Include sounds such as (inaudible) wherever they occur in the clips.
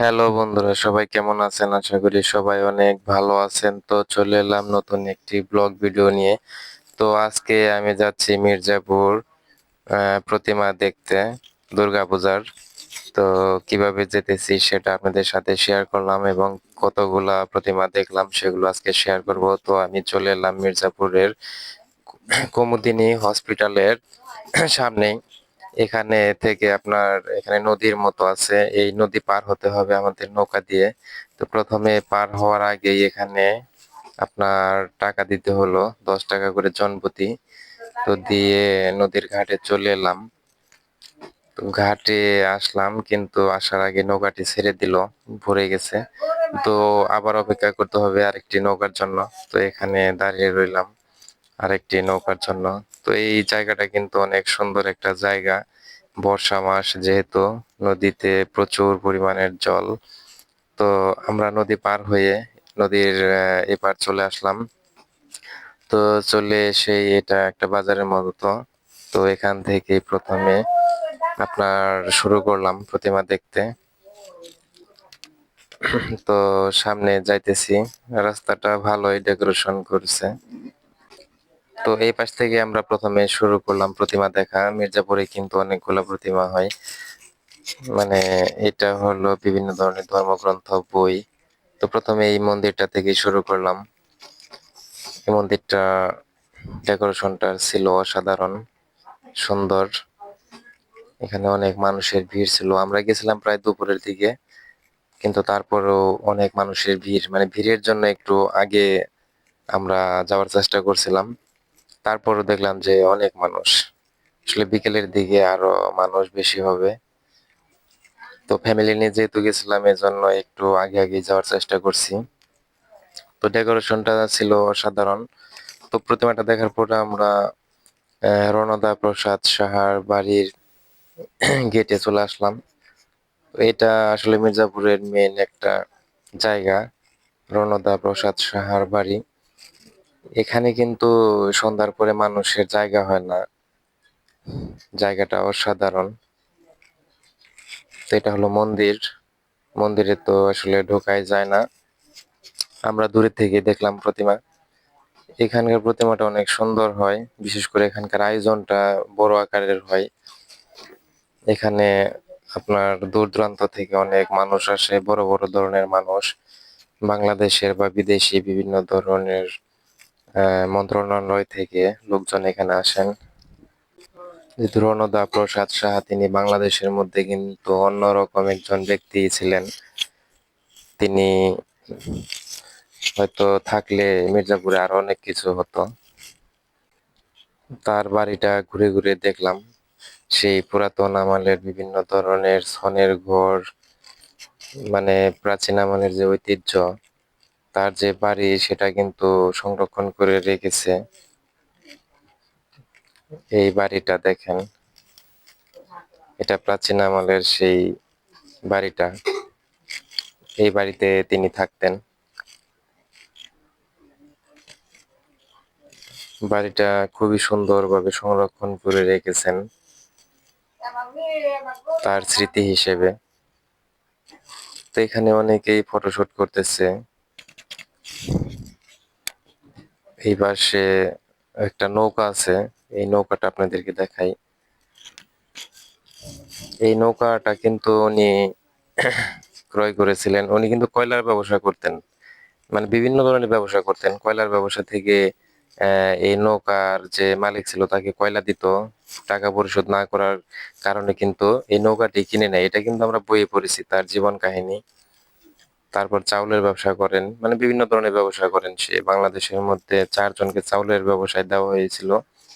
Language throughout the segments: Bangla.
হ্যালো বন্ধুরা, সবাই কেমন আছেন? আশা করি সবাই অনেক ভালো আছেন। তো চলে এলাম নতুন একটি ব্লগ ভিডিও নিয়ে। তো আজকে আমি যাচ্ছি মির্জাপুর প্রতিমা দেখতে দুর্গাপূজার তো কীভাবে যেতেছি সেটা আপনাদের সাথে শেয়ার করলাম এবং কতগুলা প্রতিমা দেখলাম সেগুলো আজকে শেয়ার করব। তো আমি চলে এলাম মির্জাপুরের কুমুদিনী হসপিটালের সামনেই। এখানে থেকে আপনার এখানে নদীর মতো আছে। এই নদী পার হতে হবে আমাদের নৌকা দিয়ে। তো প্রথমে পার হওয়ার আগেই এখানে আপনার টাকা দিতে হলো, দশ টাকা করে জনপ্রতি তো দিয়ে নদীর ঘাটে চলে এলাম। তো ঘাটে আসলাম, কিন্তু আসার আগে নৌকাটি ছেড়ে দিল, ভরে গেছে। তো আবার অপেক্ষা করতে হবে আরেকটি নৌকার জন্য। তো এখানে দাঁড়িয়ে রইলাম। আরেকটি নৌকার জন্য। তো এই জায়গাটা কিন্তু অনেক সুন্দর একটা জায়গা। বর্ষা মাস যেহেতু, নদীতে প্রচুর পরিমাণের জল। তো আমরা নদী পার হয়ে নদীর এপার চলে আসলাম। তো চলে এসে এটা একটা বাজারের মতো। তো এখান থেকে প্রথমে আপনার শুরু করলাম প্রতিমা দেখতে। তো সামনে যাইতেছি। রাস্তাটা ভালোই ডেকোরেশন করছে। তো এই পাশ থেকে আমরা প্রথমে শুরু করলাম প্রতিমা দেখা। মির্জাপুরে কিন্তু অনেকগুলো প্রতিমা হয়। মানে এটা হলো বিভিন্ন ধরনের ধর্মগ্রন্থ, বই। তো প্রথমে এই মন্দিরটা থেকে শুরু করলাম। এই মন্দিরটা ডেকোরেশনটা ছিল অসাধারণ, সুন্দর। এখানে অনেক মানুষের ভিড় ছিল। আমরা গেছিলাম প্রায় দুপুরের দিকে, কিন্তু তারপরেও অনেক মানুষের ভিড়। মানে ভিড়ের জন্য একটু আগে আমরা যাওয়ার চেষ্টা করছিলাম। তারপরও দেখলাম যে অনেক মানুষ। আসলে বিকেলের দিকে আরও মানুষ বেশি হবে। তো ফ্যামিলি নিয়ে যেহেতু গেছিলাম, এজন্য একটু আগে আগে যাওয়ার চেষ্টা করছি। তো ডেকোরেশনটা ছিল অসাধারণ তো প্রতিমাটা দেখার পরে আমরা রণদা প্রসাদ সাহার বাড়ির (clears throat) গেটে চলে আসলাম। এটা আসলে মির্জাপুরের মেন একটা জায়গা, রণদা প্রসাদ সাহার বাড়ি। এখানে কিন্তু সন্ধ্যার পরে মানুষের জায়গা হয় না। জায়গাটা অসাধারণ। তো এটা হলো মন্দির। মন্দিরে তো আসলে ঢোকাই যায় না। আমরা দূরে থেকে দেখলাম প্রতিমা। এখানকার প্রতিমাটা অনেক সুন্দর হয়। বিশেষ করে এখানকার আয়োজনটা বড় আকারের হয়। এখানে আপনার দূর দূরান্ত থেকে অনেক মানুষ আসে, বড় বড় ধরনের মানুষ। বাংলাদেশের বা বিদেশি বিভিন্ন ধরনের মন্ত্রণালয় থেকে লোকজন এখানে আসেন। রণদা প্রসাদ সাহা, তিনি বাংলাদেশের মধ্যে কিন্তু অন্যরকম একজন ব্যক্তি ছিলেন। তিনি হয়তো থাকলে মির্জাপুরে আরও অনেক কিছু হতো। তার বাড়িটা ঘুরে ঘুরে দেখলাম। সেই পুরাতন আমলের বিভিন্ন ধরনের, সনের ঘর মানে প্রাচীন আমলের যে ঐতিহ্য তার যে বাড়ি সেটা কিন্তু সংরক্ষণ করে রেখেছে। এই বাড়িটা দেখেন। এটা প্রাচীন আমলের সেই বাড়িটা। এই বাড়িতে তিনি থাকতেন। বাড়িটা খুবই সুন্দরভাবে সংরক্ষণ করে রেখেছেন। তার স্মৃতি হিসেবে। তো এখানে অনেকেই ফটোশুট করতেছে। এই পাশে একটা নৌকা আছে। এই নৌকাটা আপনাদেরকে দেখাই। এই নৌকাটা কিন্তু উনি (coughs) ক্রয় করেছিলেন। উনি কিন্তু কয়লার ব্যবসা করতেন। মানে বিভিন্ন ধরনের ব্যবসা করতেন। কয়লার ব্যবসা থেকে এই নৌকার যে মালিক ছিল তাকে কয়লা দিত। টাকা পরিশোধ না করার কারণে কিন্তু এই নৌকাটি কিনে নেয়। এটা কিন্তু আমরা বইয়ে পড়েছি, তার জীবন কাহিনী। তারপর চাউলের ব্যবসা করেন মানে বিভিন্ন ধরনের ব্যবসা করেন সে। বাংলাদেশের মধ্যে চারজনকে চাউলের ব্যবসায় দেওয়া হয়েছিল,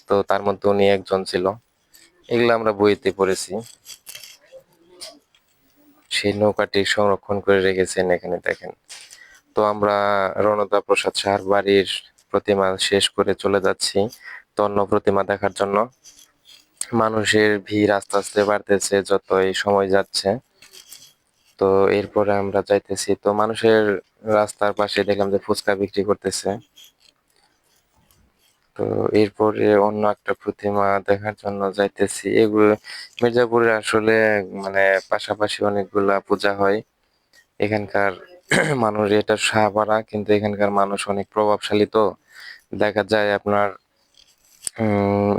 তো তার মধ্যে উনি একজন ছিল। এগুলো আমরা বইতে পড়েছি। সেই নৌকাটি সংরক্ষণ করে রেখেছেন এখানে, দেখেন। তো আমরা রণদা প্রসাদ সাহার বাড়ির প্রতিমা শেষ করে চলে যাচ্ছি তো অন্য প্রতিমা দেখার জন্য। মানুষের ভিড় আস্তে আস্তে বাড়তেছে, যতই সময় যাচ্ছে। তো এরপরে আমরা যাইতেছি। তো মানুষের রাস্তার পাশে দেখলাম যে ফুচকা বিক্রি করতেছে। তো এরপরে অন্য একটা প্রতিমা দেখার জন্য যাইতেছি। এগুলো মির্জাপুরে আসলে মানে পাশাপাশি অনেকগুলা পূজা হয়। এখানকার (clears throat) মানুষ এটা সাহাপাড়া কিন্তু এখানকার মানুষ অনেক প্রভাবশালী তো। দেখা যায় আপনার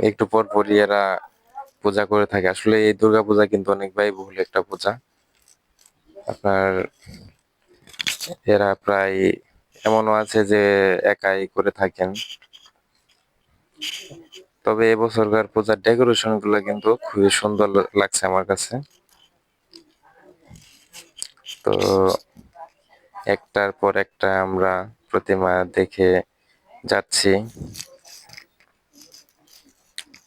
একটু পর পরই এরা পূজা করে থাকে। আসলে এই দুর্গা পূজা কিন্তু অনেক ব্যয়বহুল একটা পূজা। আপনার, এরা প্রায় এমনও আছে যে একাই করে থাকেন। তবে এবছরকার পূজার ডেকোরেশনগুলো কিন্তু খুবই সুন্দর লাগছে আমার কাছে। তো একটার পর একটা আমরা প্রতিমা দেখে যাচ্ছি।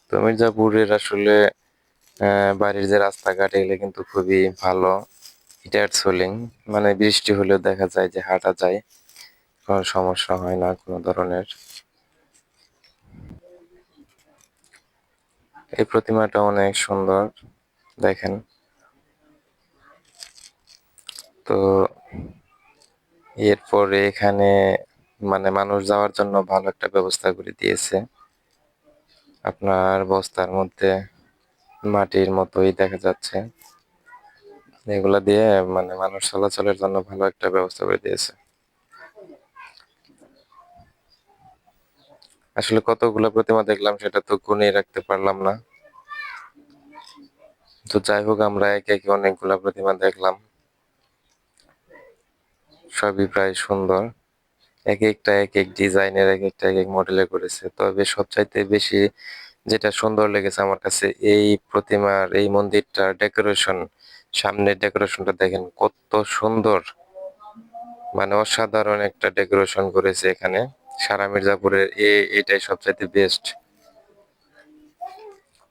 তো মির্জাপুরের আসলে বাড়ির যে রাস্তাঘাট, এগুলো কিন্তু খুবই ভালো। ইটার সোলিং মানে বৃষ্টি হলেও দেখা যায় যে হাঁটা যায়, কোনো সমস্যা হয় না কোনো ধরনের। এই প্রতিমাটা অনেক সুন্দর, দেখেন। তো এরপরে এখানে মানে মানুষ যাওয়ার জন্য ভালো একটা ব্যবস্থা করে দিয়েছে। আপনার বস্তার মধ্যে মাটির মতোই দেখা যাচ্ছে। এগুলা দিয়ে মানে মানুষ চলাচলের জন্য ভালো একটা ব্যবস্থা করে দিয়েছে। আসলে কতগুলো প্রতিমা দেখলাম সেটা তো গুনে রাখতে পারলাম না। তো যাই হোক, আমরা একে একে অনেকগুলা প্রতিমা দেখলাম। সবই প্রায় সুন্দর। এক একটা এক এক ডিজাইনের, এক একটা এক এক মডেলের করেছে। তবে সবচাইতে বেশি যেটা সুন্দর লেগেছে আমার কাছে, এই প্রতিমার, এই মন্দিরটার ডেকোরেশন সামনের ডেকোরেশনটা দেখেন, কত সুন্দর। মানে অসাধারণ একটা ডেকোরেশন করেছে এখানে। সারা মির্জাপুরের এ, এটাই সবচাইতে বেস্ট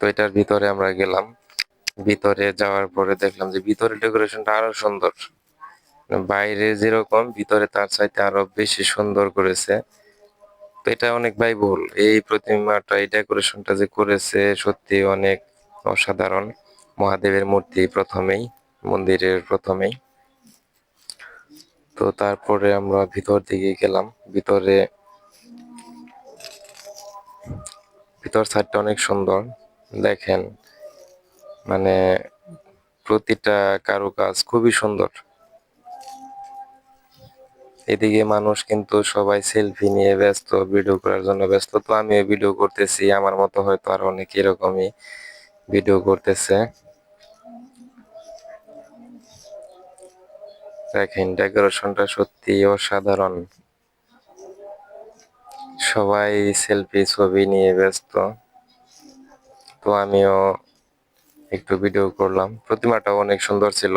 তো এটার ভিতরে আমরা গেলাম। ভিতরে যাওয়ার পরে দেখলাম যে ভিতরে ডেকোরেশনটা আরও সুন্দর। বাইরে যেরকম, ভিতরে তার চাইতে আরও বেশি সুন্দর করেছে। তো এটা অনেক ব্যয়বহুল এই প্রতিমাটা এই ডেকোরেশনটা যে করেছে সত্যি অনেক অসাধারণ। মহাদেবের মূর্তি প্রথমেই, মন্দিরের প্রথমেই। তো তারপরে আমরা ভিতর দিকে গেলাম। ভিতরে, ভিতর সাইডটা অনেক সুন্দর। দেখেন মানে প্রতিটা কারুকাজ খুবই সুন্দর। এদিকে মানুষ কিন্তু সবাই সেলফি নিয়ে ব্যস্ত ভিডিও করার জন্য ব্যস্ত। তো আমিও ভিডিও করতেছি, আমার মতো হয়তো আর অনেক এরকমই ভিডিও করতেছে। দেখেন ডেকোরেশনটা সত্যি অসাধারণ। সবাই সেলফি ছবি নিয়ে ব্যস্ত। তো আমিও একটু ভিডিও করলাম। প্রতিমাটা অনেক সুন্দর ছিল।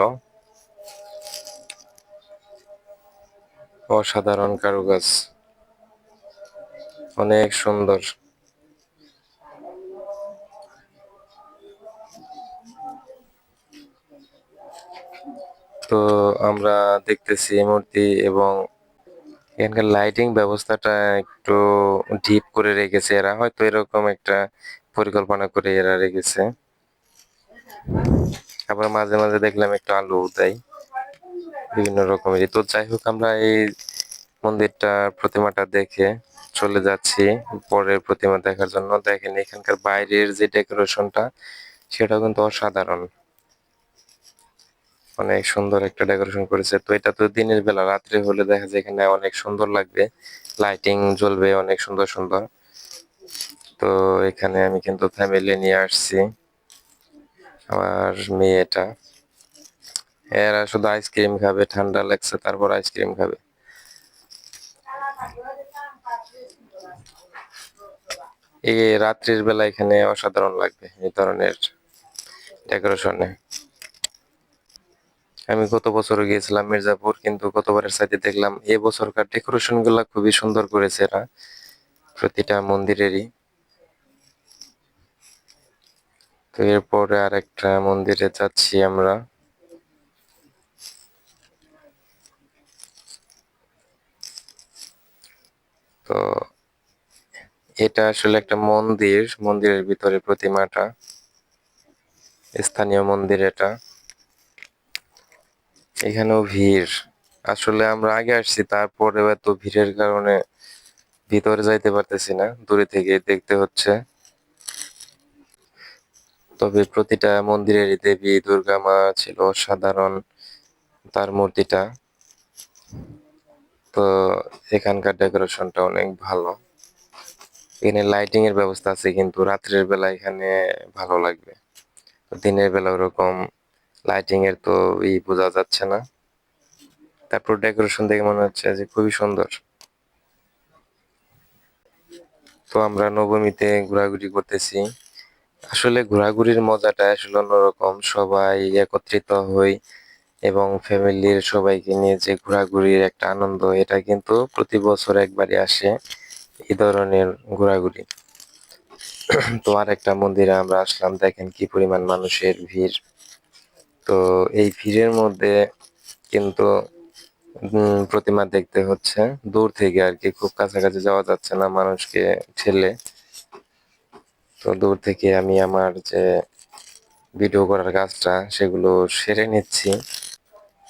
অসাধারণ কারুকাজ। অনেক সুন্দর। তো আমরা দেখতেছি মূর্তি এবং এখানকার লাইটিং ব্যবস্থাটা একটু ডিপ করে রেখেছে এরা। হয়তো এরকম একটা পরিকল্পনা করে এরা রেখেছে। আবার মাঝে মাঝে দেখলাম একটু আলু দেয়। বিভিন্ন রকমের। তো যাই হোক, আমরা এই মন্দিরটা প্রতিমাটা দেখে চলে যাচ্ছি পরের প্রতিমা দেখার জন্য। দেখেন এখানকার বাইরের যে ডেকোরেশনটা সেটাও কিন্তু অসাধারণ। অনেক সুন্দর একটা ডেকোরেশন করেছে। তো এটা তো দিনের বেলা, রাত্রে হলে দেখা যায় এখানে অনেক সুন্দর লাগবে। লাইটিং জ্বলবে অনেক সুন্দর সুন্দর। তো এখানে আমি কিন্তু ফ্যামিলি নিয়ে আসছি, আমার মেয়েটা। এরা শুধু আইসক্রিম খাবে, ঠান্ডা লাগছে, তারপর আইসক্রিম খাবে। এই রাত্রির বেলা এখানে অসাধারণ লাগবে এই ধরনের ডেকোরেশনে আমি গত বছর গিয়েছিলাম মির্জাপুর, কিন্তু গতবারের সাথে দেখলাম এ বছরকার ডেকোরেশনগুলা খুবই সুন্দর করেছে এরা, প্রতিটা মন্দিরেরই। তো এরপরে আর একটা মন্দিরে যাচ্ছি আমরা। তো এটা আসলে একটা মন্দির, মন্দিরের ভিতরে প্রতিমাটা, স্থানীয় মন্দির এটা। এখানেও ভিড়। আসলে আমরা আগে আসছি, তারপরে এত ভিড়ের কারণে ভিতরে যাইতে পারতেছি না, দূরে থেকে দেখতে হচ্ছে। তবে প্রতিটা মন্দিরের দেবী, দুর্গা মা ছিল সাধারণ তার মূর্তিটা। তো এখানকার ডেকোরেশনটা অনেক ভালো। এখানে লাইটিং এর ব্যবস্থা আছে, কিন্তু রাত্রের বেলা এখানে ভালো লাগবে। দিনের বেলা ওরকম লাইটিং এর তো ই বোঝা যাচ্ছে না। তারপর ডেকোরেশন দেখে মনে হচ্ছে যে খুবই সুন্দর। তো আমরা নবমীতে ঘোরাঘুরি করতেছি। আসলে ঘোরাঘুরির মজাটা আসলে অন্যরকম। সবাই একত্রিত হই এবং ফ্যামিলির সবাইকে নিয়ে যে ঘোরাঘুরির একটা আনন্দ, এটা কিন্তু প্রতি বছর একবারই আসে এই ধরনের ঘোরাঘুরি। তো আর একটা মন্দিরে আমরা আসলাম, দেখেন কি পরিমাণ মানুষের ভিড়। তো এই ভিড়ের মধ্যে কিন্তু প্রতিমা দেখতে হচ্ছে। দূর থেকে আর কি, খুব কাছাকাছি যাওয়া যাচ্ছে না মানুষকে ঠেলে। তো দূর থেকে আমি আমার যে ভিডিও করার কাজটা, সেগুলো সেরে নিচ্ছি।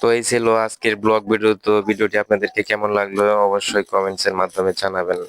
তো এই ছিল আজকের ব্লগ ভিডিও। তো ভিডিওটি আপনাদেরকে কেমন লাগল অবশ্যই কমেন্টস এর মাধ্যমে জানাবেন।